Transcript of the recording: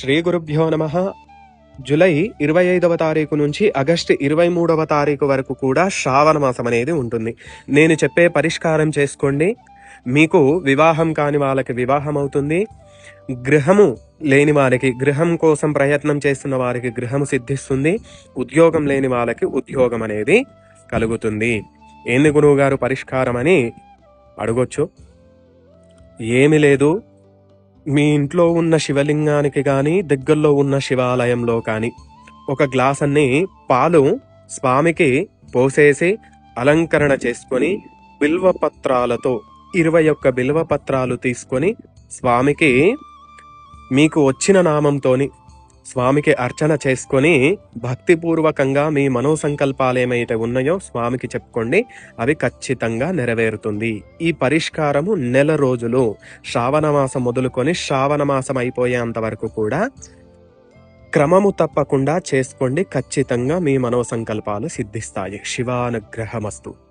శ్రీ గురుభ్యో నమ. జులై ఇరవై ఐదవ తారీఖు నుంచి ఆగస్టు ఇరవై మూడవ తారీఖు వరకు కూడా శ్రావణ మాసం అనేది ఉంటుంది. నేను చెప్పే పరిష్కారం చేసుకోండి. మీకు వివాహం కాని వాళ్ళకి వివాహం అవుతుంది. గృహము లేని వారికి గృహం కోసం ప్రయత్నం చేస్తున్న వారికి గృహము సిద్ధిస్తుంది. ఉద్యోగం లేని వాళ్ళకి ఉద్యోగం అనేది కలుగుతుంది. ఏంది గురువు గారు పరిష్కారం అని అడగొచ్చు? ఏమి లేదు. మీ ఇంట్లో ఉన్న శివలింగానికి కానీ దగ్గరలో ఉన్న శివాలయంలో కానీ ఒక గ్లాస్ అన్ని పాలు స్వామికి పోసేసి అలంకరణ చేసుకొని బిల్వ పత్రాలతో ఇరవై ఒక్క బిల్వ పత్రాలు తీసుకొని స్వామికి మీకు వచ్చిన నామంతోని స్వామికి అర్చన చేసుకొని భక్తిపూర్వకంగా మీ మనోసంకల్పాలు ఏమైతే ఉన్నాయో స్వామికి చెప్పుకోండి అవి ఖచ్చితంగా నెరవేరుతుంది. ఈ పరిష్కారము నెల రోజులు శ్రావణమాసం మొదలుకొని శ్రావణమాసం అయిపోయేంత వరకు కూడా క్రమము తప్పకుండా చేసుకోండి ఖచ్చితంగా మీ మనోసంకల్పాలు సిద్ధిస్తాయి. శివానుగ్రహమస్తు.